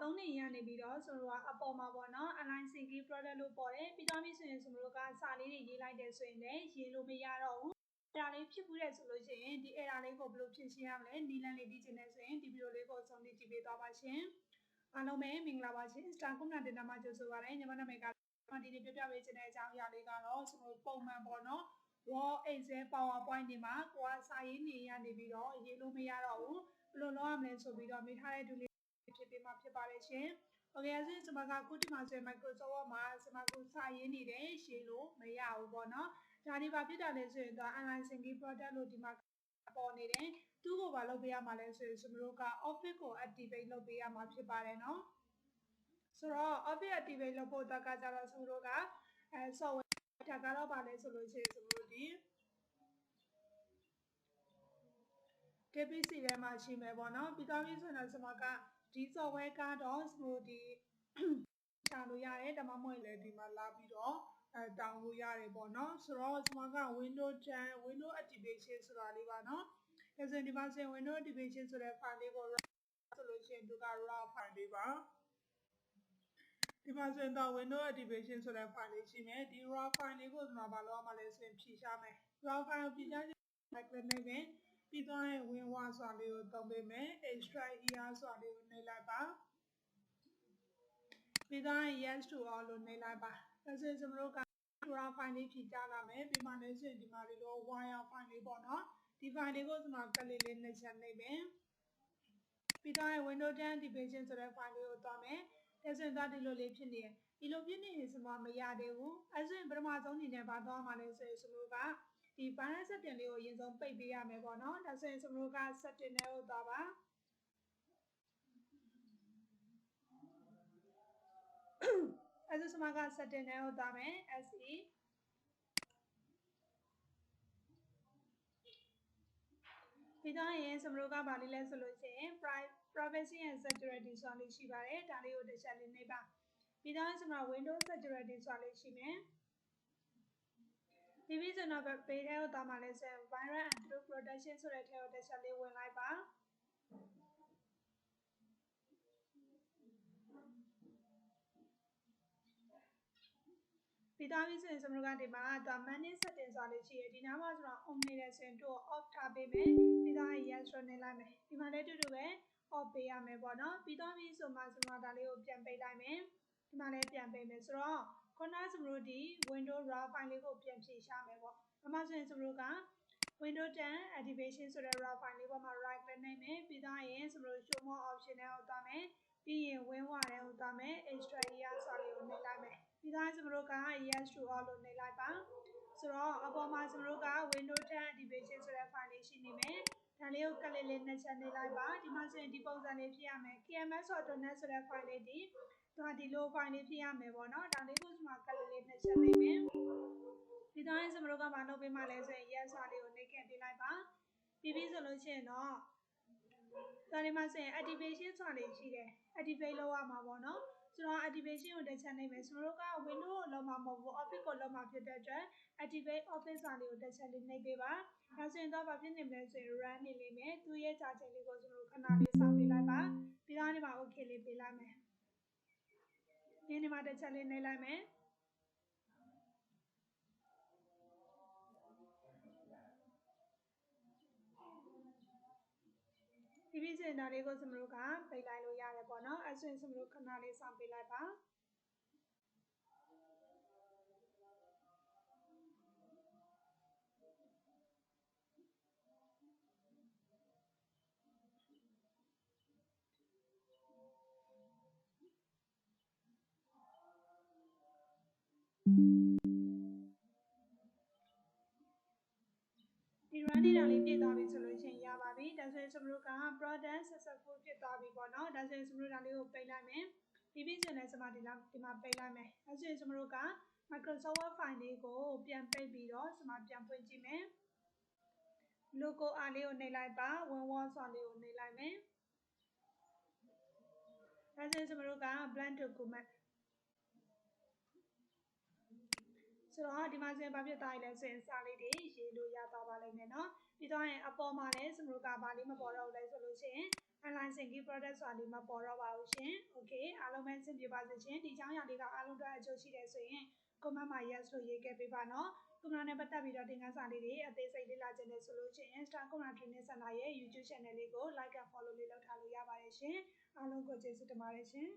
3နေရနေပြီးတော့ဆိုတော့အပေါ်မှာပေါ့နော် align single product လို့ပေါ်တယ်ပြီးတော့ပြီဆိုရင်ဆိုတို့ကစာလေးတွေရေးလိုက်တယ်ဆိုရင်လည်းရေးလို့မရတော့ဘူးအဲ့ဒါလေးဖြစ်ဘူးတဲ့ဆိုလို့ရှိရင်ဒီ error လေးကိုဘယ်လိုဖြေရှင်းရမလဲနီလန်လေးသိချင်တယ်ဆိုရင်ဒီဗီဒီယိုလေးကိုဆုံးဖြတ်ကြည့်ပေးသွားပါရှင်အားလုံးပဲမင်္ဂလာပါရှင် Star ကုမ္ပဏီတင်တာမှာကြိုဆိုပါရစေညီမနာမည်ကဒီနေ့ပြပြပေးခြင်းတဲ့အကြောင်းအရာလေးကတော့ဆိုတော့ပုံမှန်ပေါ့နော် raw excel powerpoint တွေမှာကိုကစာရေးနေရနေပြီးတော့ရေးလို့မရတော့ဘူးဘယ်လိုလုပ်ရမလဲဆိုပြီးတော့မိထားတဲ့ဒူလေး ဖြစ်ပေးမှာဖြစ်ပါတယ်ရှင်။ Okay အဲ့ဒီစမကခုဒီမှာဆိုရင် Microsoft Word မှာစမကစာရေးနေတယ်ရှင်းလို့မရဘူးပေါ့နော်။ဒါဒီပါဖြစ်တာလဲဆိုရင်တော့ online single product လို့ဒီမှာပေါ်နေတယ်။သူ့ကိုဘာလုပ်ပေးရမှာလဲဆိုရင်စမတို့က Office ကို activate လုပ်ပေးရမှာဖြစ်ပါတယ်နော်။ဆိုတော့ Office activate လုပ်ဖို့တော့ကကြတော့စမတို့ကအဲ software ဒါကတော့ပါလဲဆိုလို့ရှိရင်စမတို့ဒီ KPC ထဲမှာရှိမယ်ပေါ့နော်ပြီးတော့ပြီဆိုတော့စမက ဒီ software ကတော့ smoothie ချလို့ရတယ်ဒါမှမဟုတ်လည်းဒီမှာလာပြီးတော့အဲတောင်းလို့ရတယ်ပေါ့နော်ဆိုတော့စမက Windows 10 Windows activation ဆိုတာလေးပါနော်ဒါဆိုရင်ဒီမှာဆိုရင် Windows activation ဆိုတဲ့ file လေးကိုဆိုလို့ရှိရင်သူက raw file လေးပါဒီမှာဆိုရင်တော့ Windows activation ဆိုတဲ့ file လေးရှိမယ်ဒီ raw file လေးကိုကျွန်တော်ဘာလုပ်ရမလဲဆိုရင်ဖြည့်ရှားမယ် raw file ကိုဖြည့်ရှားခြင်း like နဲ့နေမယ် ပြီးတော့ရင်ဝင်ဝါစွာလေးကိုသုံးပေးမယ် extract er စွာလေးကိုနှိပ်လိုက်ပါပြီးတော့ရင် yes to all လို့နှိပ်လိုက်ပါဒါဆိုရင်ကျွန်တော်တို့က raw file လေးဖြည့်ကြလာမယ်ပြီးမှလည်းဆိုရင်ဒီမှာလေးတော့ wire file လေးပေါ့နော်ဒီ file လေးကိုကျွန်တော်ကလေးလေးနှိပ်ချက်နှိပ်မယ်ပြီးတော့ရင် windows 10 activation ဆိုတဲ့ file လေးကိုသွားမယ်ဒါဆိုရင်ဒါဒီလိုလေးဖြစ်နေတယ်ဒီလိုဖြစ်နေရင်ကျွန်မမရသေးဘူးအဲဆိုရင်ပထမဆုံးအနေနဲ့ဘာသွားမှာလဲဆိုရင်ကျွ န်တော်ကဒီ balance setting လေးကိုအရင်ဆုံးပိတ်ပေးရမယ်ပေါ့နော်ဒါဆိုရင်ကျွန်တော်က setting နဲ့ကိုသွားပါအဲဆိုကျွန်မက setting နဲ့ကိုသွားမယ် SE ပြီးတော့ရင်ကျွန်တော်ကဗာလေးလဲဆိုလို့ရှိရင် privacy and security ဆိုတာလေးရှိပါတယ်ဒါလေးကိုတစ်ချက်လေးနှိပ်ပါပြီးတော့ကျွန်တော် windows security ဆိုတာလေးရှိမယ် ဒီပြီးကျွန်တော်ပေထဲကိုတာမှလဲဆိုရင် virus and through protection ဆိုတဲ့ထဲကိုတစ်ချက်လေးဝင်လိုက်ပါပြီးသားပြီဆိုရင်ကျွန်တော်ကဒီမှာဒါ manage setting ဆိုတာလေးရှိရဒီနားမှာကျွန်တော် on နေတယ်ဆိုရင်တို့ off ထားပေးမယ်ပြီးသား yes ဆိုနေလိုက်မယ်ဒီမှာလည်းတူတူပဲ off ပေးရမယ်ပေါ့နော်ပြီးသားပြီဆိုမှကျွန်တော်ဒါလေးကိုပြန်ပိတ်လိုက်မယ်ဒီမှာလည်းပြန်ပိတ်မယ်ဆိုတော့ခုနကကျွန်တော်ဒီ window raw file လေးကိုပြန်ဖြည့်ရှာမယ်ပေါ့ဒါမှဆိုရင်ကျွန်တော်က window 10 activation ဆိုတဲ့ raw file လေးပေါ်မှာ right click နိုင်မယ်ပြီးသားရင်ကျွန်တော် show more option နဲ့ဟောသွားမယ်ပြီးရင် win ဝတဲ့ဟောသွားမယ် extra area ဆိုတာလေးကိုနှိပ်လိုက်မယ်ပြီးသားကျွန်တော်တို့က yes to all လို့နှိပ်လိုက်ပါဆိုတော့အပေါ်မှာကျွန်တော်တို့က windows 10 activation ဆိုတဲ့ file လေးရှိနေမယ် ဒါလေးကိုကလေးလေးနှစ်ချက်နှိပ်လိုက်ပါဒီမှာဆိုရင်ဒီပုံစံလေးဖြစ်ရမယ် kms.net ဆိုတဲ့ file လေးဒီဒါဒီလို file လေးဖြစ်ရမယ်ပေါ့နော်ဒါလေးကိုကျွန်တော်ကလေးလေးနှစ်ချက်နှိပ်မယ်ဒီတိုင်းကျွန်တော်တို့ကမလုပ်ပေးမှလဲဆိုရင် yes စာလေးကိုနှိပ်ခဲ့ပေးလိုက်ပါပြီးပြီဆိုလို့ရှိရင်တော့ဒါဒီမှာဆိုရင် activation ဆိုတာလေးရှိတယ် activate လုပ်ရမှာပေါ့နော် ကျွန်တော် activation ကိုတစ်ချက်နှိပ်မယ်ကျွန်တော်တို့က window ကိုလုံးမှာမဟုတ်ဘူး office ကိုလုံးမှာဖြစ်တဲ့အတွက် activate office စာလေးကိုတစ်ချက်လေးနှိပ်ပေးပါဒါဆိုရင်တော့ဘာဖြစ်နေမလဲဆိုရင် run နေလိမ့်မယ်သူရဲ့ကြာချိန်လေးကိုကျွန်တော်တို့ခဏလေးစောင့်ပေးလိုက်ပါပြီးတော့ဒီမှာ okay လေးပေးလိုက်မယ်ဒီနေ့မှာတစ်ချက်လေးနှိပ်လိုက်မယ် ဒီပြည့်စင်တာလေးကိုစမတို့ကပိတ်လိုက်လို့ရတယ်ပေါ့နော်အဲဆိုရင်စမတို့ခဏလေးစောင့်ပေးလိုက်ပါ ဒါဆိုရင်စမတို့က product successful ဖြစ်သွားပြီပေါ့နော်ဒါဆိုရင်စမတို့ဒါလေးကိုပိတ်လိုက်မယ်ဒီပြီးဆိုရင်စမဒီလာဒီမှာပိတ်လိုက်မယ်အဲဆိုရင်စမတို့က Microsoft Word file လေးကိုပြန်ပိတ်ပြီးတော့စမပြန်ဖွင့်ကြည့်မယ် logo အားလေးကိုနှိပ်လိုက်ပါ win wall ဆိုတာလေးကိုနှိပ်လိုက်မယ်ဒါဆိုရင်စမတို့က blank document ဆိုတော့ဒီမှာဆိုရင်ဘာဖြစ်သွားလဲဆိုရင်စာလေးတွေရေးလို့ရသွားပါလိမ့်မယ်เนาะ ပြီးတော့ရင်အပေါ်မှာလည်းစမတို့ကဘာလေးမပေါ်တော့လဲဆိုလို့ရှိရင် analyzing key product ဆိုတာဒီမှာပေါ်တော့ပါဘူးရှင် okay အားလုံးပဲအဆင်ပြေပါစေရှင်ဒီချောင်းရာလေးကအားလုံးအတွက်အကျိုးရှိတယ်ဆိုရင် comment မှာ yes လို့ရေးခဲ့ပေးပါနော်ကုမနာနဲ့ပတ်သက်ပြီးတော့သင်ခန်းစာလေးတွေအသေးစိတ်လေ့လာခြင်းနဲ့ဆိုလို့ရှိရင် Star Corner Training Center ရဲ့ YouTube channel လေးကို like and follow လေးလုပ်ထားလို့ရပါတယ်ရှင်အားလုံးကိုကျေးဇူးတင်ပါတယ်ရှင်